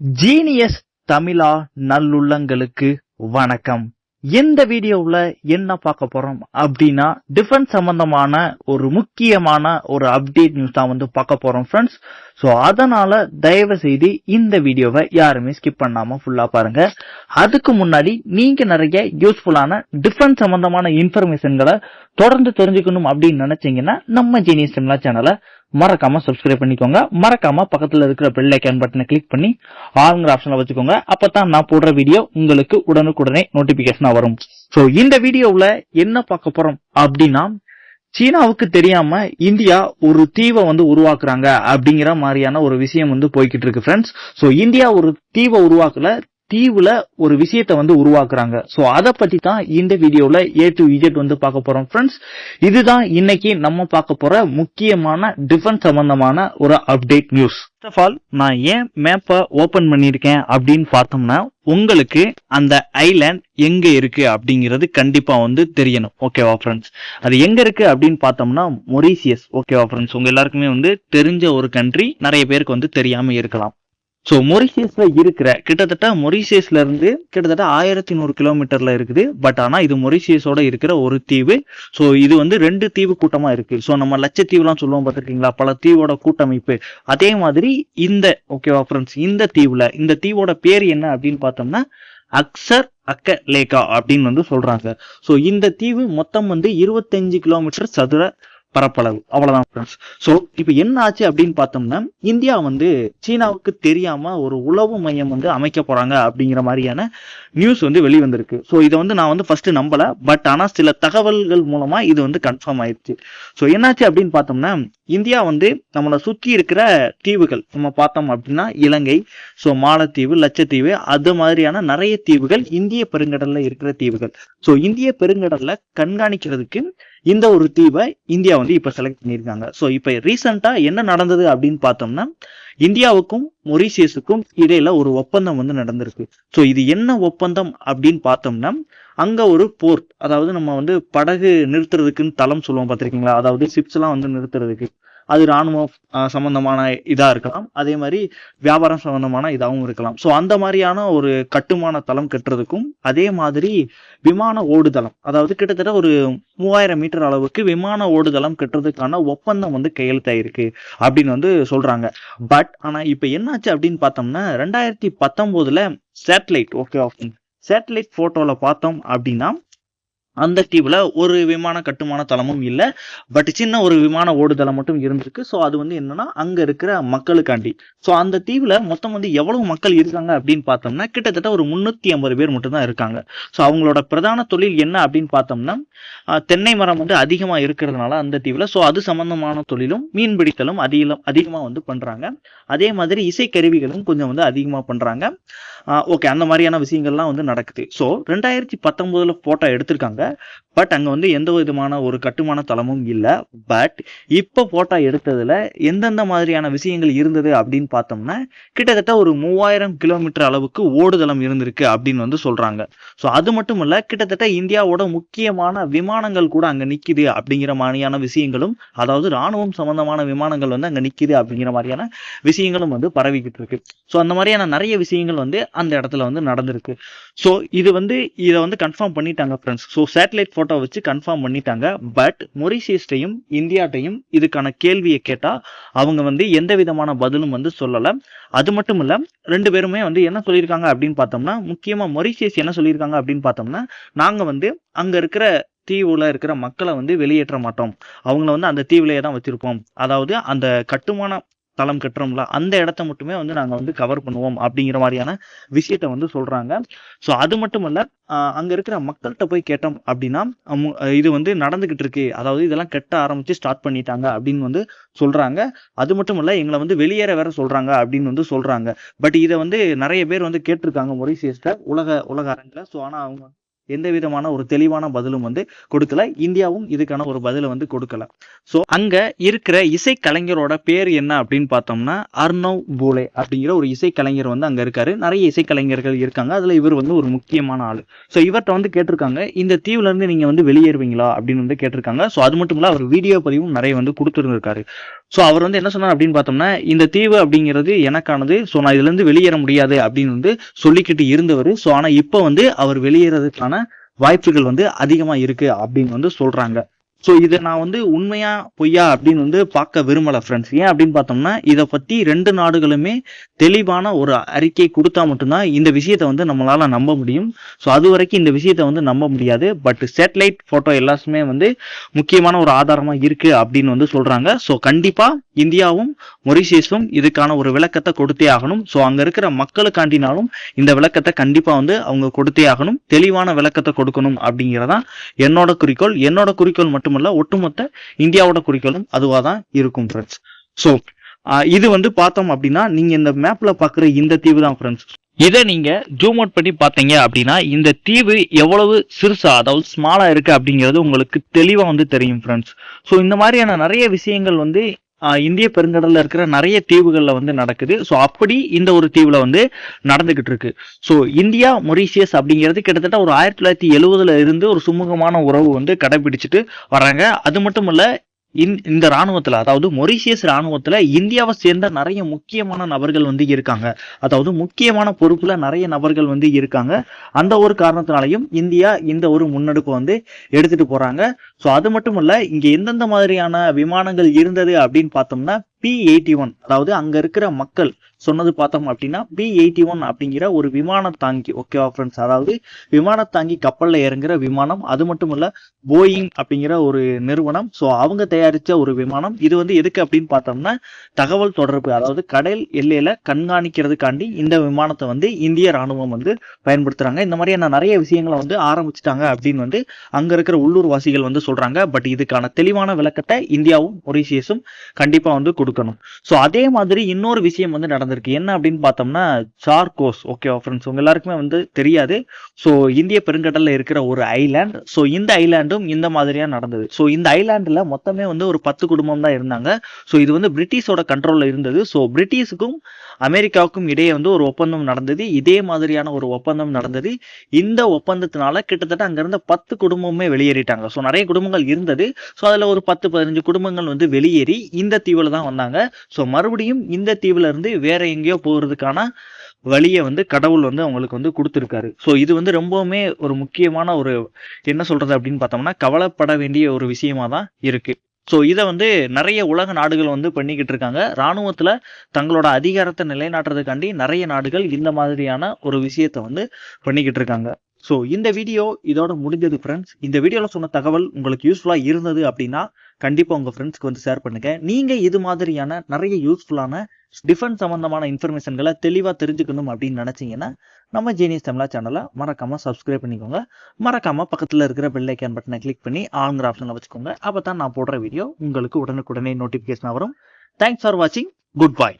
Genius தமிழா நல்லுள்ளங்களுக்கு வணக்கம். இந்த வீடியோவுல என்ன பார்க்க போறோம் அப்படின்னா டிஃபென்ஸ் சம்பந்தமான ஒரு முக்கியமான ஒரு அப்டேட் நியூஸ் தான் வந்து பார்க்க போறோம் ஃப்ரெண்ட்ஸ் ஸோ அதனால தயவு செய்து இந்த வீடியோவை யாருமே ஸ்கிப் பண்ணாம ஃபுல்லா பாருங்க. அதுக்கு முன்னாடி நீங்க நிறைய யூஸ்ஃபுல்லான டிஃபென்ஸ் சம்பந்தமான இன்ஃபர்மேஷன்களை தொடர்ந்து தெரிஞ்சுக்கணும் அப்படின்னு நினைச்சீங்கன்னா நம்ம ஜீனியஸ் தமிழா சேனலை மறக்காம சப்ஸ்கிரைப் பண்ணிக்கோங்க. மறக்காம பக்கத்துல இருக்கிற பெல் ஐக்கான் பட்டனை கிளிக் பண்ணி ஆளுங்கிற ஆப்ஷன்ல வச்சுக்கோங்க. அப்பதான் நான் போடுற வீடியோ உங்களுக்கு உடனுக்குடனே நோட்டிபிகேஷனா வரும். சோ இந்த வீடியோவுல என்ன பார்க்க போறோம் அப்படின்னா சீனாவுக்கு தெரியாம இந்தியா ஒரு தீவை வந்து உருவாக்குறாங்க அப்படிங்கிற மாதிரியான ஒரு விஷயம் வந்து போய்கிட்டு இருக்கு ஃப்ரெண்ட்ஸ் சோ இந்தியா ஒரு தீவை உருவாக்கல. தீவுல ஒரு விஷயத்தை வந்து உருவாக்குறாங்க. சோ அதை பத்தி தான் இந்த வீடியோல ஏ டு இஜெட் வந்து பார்க்க போறோம். ஃப்ரெண்ட்ஸ் இதுதான் இன்னைக்கு நம்ம பார்க்க போற முக்கியமான டிஃபென்ஸ் சம்பந்தமான ஒரு update news first of all நான் ஏன் மேப்பை ஓபன் பண்ணியிருக்கேன் அப்படின்னு பார்த்தோம்னா உங்களுக்கு அந்த ஐலேண்ட் எங்க இருக்கு அப்படிங்கிறது கண்டிப்பா வந்து தெரியணும். ஓகேவா ஃப்ரெண்ட்ஸ் அது எங்க இருக்கு அப்படின்னு பார்த்தோம்னா மொரீசியஸ் ஓகேவா ஃப்ரெண்ட்ஸ் உங்க எல்லாருக்குமே வந்து தெரிஞ்ச ஒரு கண்ட்ரி நிறைய பேருக்கு வந்து தெரியாம இருக்கலாம். ஸோ மொரிசியஸ்ல இருக்கிற கிட்டத்தட்ட மொரிஷியஸ்ல இருந்து கிட்டத்தட்ட ஆயிரத்தி நூறு கிலோமீட்டர்ல இருக்குது. பட் ஆனால் இது மொரிஷியஸோட இருக்கிற ஒரு தீவு. ஸோ இது வந்து ரெண்டு தீவு கூட்டமா இருக்கு. ஸோ நம்ம லட்சத்தீவுலாம் சொல்லுவோம் பார்த்துருக்கீங்களா? பல தீவோட கூட்டமைப்பு. அதே மாதிரி இந்த ஓகேவா ஃப்ரெண்ட்ஸ் இந்த தீவுல இந்த தீவோட பேர் என்ன அப்படின்னு பார்த்தோம்னா அக்சர் அக்க லேகா அப்படின்னு வந்து சொல்றாங்க. ஸோ இந்த தீவு மொத்தம் வந்து இருபத்தஞ்சு கிலோமீட்டர் சதுர பரப்பளவு. அவ்வளவுதான் ஃப்ரெண்ட்ஸ் ஸோ இப்போ என்ன ஆச்சு அப்படின்னு பார்த்தோம்னா இந்தியா வந்து சீனாவுக்கு தெரியாம ஒரு உளவு மையம் வந்து அமைக்க போறாங்க அப்படிங்கிற மாதிரியான நியூஸ் வந்து வெளிவந்திருக்கு. ஸோ இதை வந்து நான் வந்து ஃபர்ஸ்ட் நம்பல. பட் ஆனால் சில தகவல்கள் மூலமா இது வந்து கன்ஃபார்ம் ஆயிடுச்சு. ஸோ என்னாச்சு அப்படின்னு பார்த்தோம்னா இந்தியா வந்து நம்மளை சுற்றி இருக்கிற தீவுகள் நம்ம பார்த்தோம் அப்படின்னா இலங்கை ஸோ மாலத்தீவு லட்சத்தீவு அது மாதிரியான நிறைய தீவுகள் இந்திய பெருங்கடல்ல இருக்கிற தீவுகள். ஸோ இந்திய பெருங்கடல்ல கண்காணிக்கிறதுக்கு இந்த ஒரு தீவை இந்தியா வந்து இப்ப செலக்ட் பண்ணியிருக்காங்க. ஸோ இப்ப ரீசெண்டா என்ன நடந்தது அப்படின்னு பார்த்தோம்னா இந்தியாவுக்கும் மொரிசியஸுக்கும் இடையில ஒரு ஒப்பந்தம் வந்து நடந்திருக்கு. ஸோ இது என்ன ஒப்பந்தம் அப்படின்னு பார்த்தோம்னா அங்க ஒரு போர்ட் அதாவது நம்ம வந்து படகு நிறுத்துறதுக்குன்னு தளம் சொல்லுவோம் பார்த்திருக்கீங்களா? அதாவது சிப்ஸ் எல்லாம் வந்து நிறுத்துறதுக்கு. அது இராணுவம் சம்பந்தமான இதாக இருக்கலாம். அதே மாதிரி வியாபாரம் சம்பந்தமான இதாகவும் இருக்கலாம். ஸோ அந்த மாதிரியான ஒரு கட்டுமான தளம் கட்டுறதுக்கும் அதே மாதிரி விமான ஓடுதளம் அதாவது கிட்டத்தட்ட ஒரு மூவாயிரம் மீட்டர் அளவுக்கு விமான ஓடுதளம் கட்டுறதுக்கான ஒப்பந்தம் வந்து கையெழுத்தாயிருக்கு அப்படின்னு வந்து சொல்றாங்க. பட் ஆனால் இப்போ என்னாச்சு அப்படின்னு பார்த்தோம்னா ரெண்டாயிரத்தி பத்தொம்போதுல சேட்டலைட் ஓகே சேட்டலைட் ஃபோட்டோவில் பார்த்தோம் அப்படின்னா அந்த தீவில் ஒரு விமான கட்டுமான தளமும் இல்லை. பட் சின்ன ஒரு விமான ஓடுதளம் மட்டும் இருந்திருக்கு. ஸோ அது வந்து என்னன்னா அங்கே இருக்கிற மக்களுக்காண்டி. ஸோ அந்த தீவில் மொத்தம் வந்து எவ்வளவு மக்கள் இருக்காங்க அப்படின்னு பார்த்தோம்னா கிட்டத்தட்ட ஒரு முந்நூற்றி ஐம்பது பேர் மட்டும்தான் இருக்காங்க. ஸோ அவங்களோட பிரதான தொழில் என்ன அப்படின்னு பார்த்தோம்னா தென்னை மரம் வந்து அதிகமாக இருக்கிறதுனால அந்த தீவில். ஸோ அது சம்பந்தமான தொழிலும் மீன் பிடித்தலும் அதிகம் அதிகமாக வந்து பண்ணுறாங்க அதே மாதிரி இசைக்கருவிகளும் கொஞ்சம் வந்து அதிகமாக பண்ணுறாங்க ஓகே அந்த மாதிரியான விஷயங்கள்லாம் வந்து நடக்குது. ஸோ ரெண்டாயிரத்தி பத்தொம்போதில் ஃபோட்டோ எடுத்திருக்காங்க. பட் அங்க வந்து எந்த விதமான ஒரு கட்டுமான தளமும் இல்லை. பட் இப்போ போட்டோ எடுத்ததுல எந்தெந்த மாதிரியான விஷயங்கள் இருந்தது அப்படின்னு பார்த்தோம்னா கிட்டத்தட்ட ஒரு மூவாயிரம் கிலோமீட்டர் அளவுக்கு ஓடுதளம் இருந்திருக்கு அப்படின்னு வந்து சொல்றாங்க. ஸோ அது மட்டும் இல்ல கிட்டத்தட்ட இந்தியாவோட முக்கியமான விமானங்கள் கூட அங்க நிற்கிது அப்படிங்கிற மாதிரியான விஷயங்களும் அதாவது ராணுவம் சம்பந்தமான விமானங்கள் வந்து அங்க நிற்கிது அப்படிங்கிற மாதிரியான விஷயங்களும் வந்து பரவிக்கிட்டு இருக்கு. ஸோ அந்த மாதிரியான நிறைய விஷயங்கள் வந்து அந்த இடத்துல வந்து நடந்திருக்கு. ஸோ இது வந்து இதை வந்து கன்ஃபார்ம் பண்ணிட்டாங்க ஃப்ரெண்ட்ஸ் ஸோ சேட்டலைட் ஃபோட்டோ வச்சு கன்ஃபார்ம் பண்ணிட்டாங்க. பட் மொரிஷியஸ்டையும் இந்தியாட்டையும் இதுக்கான கேள்வியை கேட்டால் அவங்க வந்து எந்த விதமான பதிலும் வந்து சொல்லலை. அது மட்டும் இல்லை ரெண்டு பேருமே வந்து என்ன சொல்லியிருக்காங்க அப்படின்னு பார்த்தோம்னா முக்கியமாக மொரிஷியஸ் என்ன சொல்லியிருக்காங்க அப்படின்னு பார்த்தோம்னா நாங்கள் வந்து அங்கே இருக்கிற தீவுல இருக்கிற மக்களை வந்து வெளியேற்ற மாட்டோம். அவங்கள வந்து அந்த தீவுலயே தான் வச்சிருப்போம். அதாவது அந்த கட்டுமான தளம் கட்டுறோம்ல அந்த இடத்த மட்டுமே வந்து நாங்க வந்து கவர் பண்ணுவோம் அப்படிங்கிற மாதிரியான விஷயத்த வந்து சொல்றாங்க. ஸோ அது மட்டும் அங்கே அங்க இருக்கிற மக்கள்கிட்ட போய் கேட்டோம் அப்படின்னா இது வந்து நடந்துகிட்டு இருக்கு அதாவது இதெல்லாம் கட்ட ஆரம்பிச்சு ஸ்டார்ட் பண்ணிட்டாங்க அப்படின்னு வந்து சொல்றாங்க. அது மட்டும் இல்ல எங்களை வந்து வெளியேற வேற சொல்றாங்க அப்படின்னு வந்து சொல்றாங்க. பட் இதை வந்து நிறைய பேர் வந்து கேட்டிருக்காங்க மொரிசியஸ்ட உலக உலக அரங்கில். ஸோ ஆனா அவங்க எந்த விதமான ஒரு தெளிவான பதிலும் வந்து கொடுக்கல. இந்தியாவும் இதுக்கான ஒரு பதிலை வந்து கொடுக்கல. ஸோ அங்க இருக்கிற இசை கலைஞரோட பேர் என்ன அப்படின்னு பார்த்தோம்னா அர்ணவ் பூலே அப்படிங்கிற ஒரு இசை கலைஞர் வந்து அங்க இருக்காரு. நிறைய இசை கலைஞர்கள் இருக்காங்க. அதுல இவர் வந்து ஒரு முக்கியமான ஆளு. ஸோ இவர்கிட்ட வந்து கேட்டிருக்காங்க இந்த தீவுல இருந்து நீங்க வந்து வெளியேறுவீங்களா? அப்படின்னு வந்து கேட்டிருக்காங்க. ஸோ அது மட்டும் இல்ல அவர் வீடியோ பதிவும் நிறைய வந்து கொடுத்துருந்துருக்காரு. ஸோ அவர் வந்து என்ன சொன்னார் அப்படின்னு பார்த்தோம்னா இந்த தீவு அப்படிங்கிறது எனக்கானது ஸோ நான் இதுலேருந்து வெளியேற முடியாது அப்படின்னு வந்து சொல்லிக்கிட்டு இருந்தவர். ஸோ ஆனால் இப்போ வந்து அவர் வெளியேறதுக்கான வாய்ப்புகள் வந்து அதிகமாக இருக்கு அப்படின்னு வந்து சொல்றாங்க. ஸோ இதை நான் வந்து உண்மையா பொய்யா அப்படின்னு வந்து பார்க்க விரும்பல ஃப்ரெண்ட்ஸ் ஏன் அப்படின்னு பார்த்தோம்னா இதை பத்தி ரெண்டு நாடுகளுமே தெளிவான ஒரு அறிக்கை கொடுத்தா மட்டும்தான் இந்த விஷயத்தை வந்து நம்மளால நம்ப முடியும். ஸோ அது வரைக்கும் இந்த விஷயத்தை வந்து நம்ப முடியாது. பட் சேட்டலைட் போட்டோ எல்லாருமே வந்து முக்கியமான ஒரு ஆதாரமா இருக்கு அப்படின்னு வந்து சொல்றாங்க. ஸோ கண்டிப்பா இந்தியாவும் மொரிஷியஸும் இதுக்கான ஒரு விளக்கத்தை கொடுத்தே ஆகணும். ஸோ அங்க இருக்கிற மக்களுக்காண்டினாலும் இந்த விளக்கத்தை கண்டிப்பா வந்து அவங்க கொடுத்தே ஆகணும். தெளிவான விளக்கத்தை கொடுக்கணும் அப்படிங்கிறதான் என்னோட குறிக்கோள். என்னோட குறிக்கோள் மட்டும் மட்டுமல்ல ஒட்டுமொத்த இந்தியாவோட குறிக்கோளும் அதுவாக தான் இருக்கும் ஃப்ரெண்ட்ஸ் ஸோ இது வந்து பார்த்தோம் அப்படின்னா நீங்க இந்த மேப்ல பாக்குற இந்த தீவு தான் ஃப்ரெண்ட்ஸ் இதை நீங்க ஜூம் அவுட் பண்ணி பார்த்தீங்க அப்படின்னா இந்த தீவு எவ்வளவு சிறுசா அதாவது ஸ்மாலா இருக்கு அப்படிங்கிறது உங்களுக்கு தெளிவா வந்து தெரியும் ஃப்ரெண்ட்ஸ் ஸோ இந்த மாதிரியான நிறைய விஷயங்கள் வந்து இந்திய பெருங்கடல்ல இருக்கிற நிறைய தீவுகள்ல வந்து நடக்குது. ஸோ அப்படி இந்த ஒரு தீவுல வந்து நடந்துகிட்டு இருக்கு. ஸோ இந்தியா மொரீஷியஸ் அப்படிங்கிறது கிட்டத்தட்ட ஒரு ஆயிரத்தி தொள்ளாயிரத்தி எழுவதுல இருந்து ஒரு சுமூகமான உறவு வந்து கடைபிடிச்சிட்டு வராங்க. அது மட்டும் இல்ல இந்த- இந்த ராணுவத்துல அதாவது மொரிஷியஸ் ராணுவத்துல இந்தியாவை சேர்ந்த நிறைய முக்கியமான நபர்கள் வந்து இருக்காங்க. அதாவது முக்கியமான பொறுப்புல நிறைய நபர்கள் வந்து இருக்காங்க. அந்த ஒரு காரணத்தினாலையும் இந்தியா இந்த ஒரு முன்னெடுப்பு வந்து எடுத்துட்டு போறாங்க. ஸோ அது மட்டும் இல்ல இங்க எந்தெந்த மாதிரியான விமானங்கள் இருந்தது அப்படின்னு பார்த்தோம்னா பி எயிட்டி ஒன் அதாவது அங்க இருக்கிற மக்கள் சொன்னது பார்த்தோம் அப்படின்னா பி எயிட்டி ஒன் அப்படிங்கிற ஒரு விமான தாங்கி ஓகேவா ஃப்ரெண்ட்ஸ் அதாவது விமான தாங்கி கப்பல்ல இறங்குற விமானம் அது மட்டும் இல்ல போயிங் அப்படிங்கிற ஒரு நிறுவனம். ஸோ அவங்க தயாரிச்ச ஒரு விமானம். இது வந்து எதுக்கு அப்படின்னு பார்த்தோம்னா தகவல் தொடர்பு அதாவது கடல் எல்லையில கண்காணிக்கிறதுக்காண்டி இந்த விமானத்தை வந்து இந்திய ராணுவம் வந்து பயன்படுத்துறாங்க. இந்த மாதிரியான நிறைய விஷயங்களை வந்து ஆரம்பிச்சிட்டாங்க அப்படின்னு வந்து அங்க இருக்கிற உள்ளூர் வாசிகள் வந்து சொல்றாங்க. பட் இதுக்கான தெளிவான விளக்கத்தை இந்தியாவும் மொரீஷியஸும் கண்டிப்பா வந்து கொடுக்கணும். ஸோ அதே மாதிரி இன்னொரு விஷயம் வந்து நடந்திருக்கு. என்ன அப்படின்னு பார்த்தோம்னா சார்கோஸ் ஓகேவா ஃப்ரெண்ட்ஸ் உங்க எல்லாருக்குமே வந்து தெரியாது. ஸோ இந்திய பெருங்கடலில் இருக்கிற ஒரு ஐலாண்ட் ஸோ இந்த ஐலாண்டும் இந்த மாதிரியாக நடந்தது. ஸோ இந்த ஐலாண்டில் மொத்தமே வந்து ஒரு பத்து குடும்பம் தான் இருந்தாங்க. ஸோ இது வந்து பிரிட்டிஷோட கண்ட்ரோலில் இருந்தது. ஸோ பிரிட்டிஷுக்கும் அமெரிக்காவுக்கும் இடையே வந்து ஒரு ஒப்பந்தம் நடந்தது. இதே மாதிரியான ஒரு ஒப்பந்தம் நடந்தது. இந்த ஒப்பந்தத்தினால கிட்டத்தட்ட அங்கிருந்த பத்து குடும்பமே வெளியேறிட்டாங்க. ஸோ நிறைய குடும்பங்கள் இருந்தது. ஸோ அதில் ஒரு பத்து பதினஞ்சு குடும்பங்கள் வந்து வெளியேறி இந்த தீவில் தான் வந்தாங்க. ஸோ மறுபடியும் இந்த தீவுல இருந்து வேற எங்கேயோ போகிறதுக்கான வழியை வந்து கடவுள் வந்து அவங்களுக்கு வந்து கொடுத்துருக்காரு. ஸோ இது வந்து ரொம்பவுமே ஒரு முக்கியமான ஒரு என்ன சொல்றது அப்படின்னு பார்த்தோம்னா கவலைப்பட வேண்டிய ஒரு விஷயமா தான் இருக்கு. ஸோ இதை வந்து நிறைய உலக நாடுகள் வந்து பண்ணிக்கிட்டு இருக்காங்க. இராணுவத்தில் தங்களோட அதிகாரத்தை நிலைநாட்டுறதுக்காண்டி நிறைய நாடுகள் இந்த மாதிரியான ஒரு விஷயத்தை வந்து பண்ணிக்கிட்டு இருக்காங்க. ஸோ இந்த வீடியோ இதோட முடிஞ்சது ஃப்ரெண்ட்ஸ் இந்த வீடியோவில் சொன்ன தகவல் உங்களுக்கு யூஸ்ஃபுல்லாக இருந்தது அப்படின்னா கண்டிப்பாக உங்கள் ஃப்ரெண்ட்ஸ்க்கு வந்து ஷேர் பண்ணுங்க. நீங்கள் இது மாதிரியான நிறைய யூஸ்ஃபுல்லான டிஃபென்ஸ் சம்மந்தமான இன்ஃபர்மேஷன்களை தெளிவாக தெரிஞ்சுக்கணும் அப்படின்னு நினச்சிங்கன்னா நம்ம ஜீனியஸ் தமிழா சேனலை மறக்காமல் சப்ஸ்கிரைப் பண்ணிக்கோங்க. மறக்காமல் பக்கத்தில் இருக்கிற பெல்லைக்கான் பட்டனை கிளிக் பண்ணி ஆளுங்கிற ஆப்ஷனில் வச்சுக்கோங்க. அப்போ தான் நான் போடுற வீடியோ உங்களுக்கு உடனுக்குடனே நோட்டிஃபிகேஷன் வரும். தேங்க்ஸ் ஃபார் வாட்சிங் குட் பாய்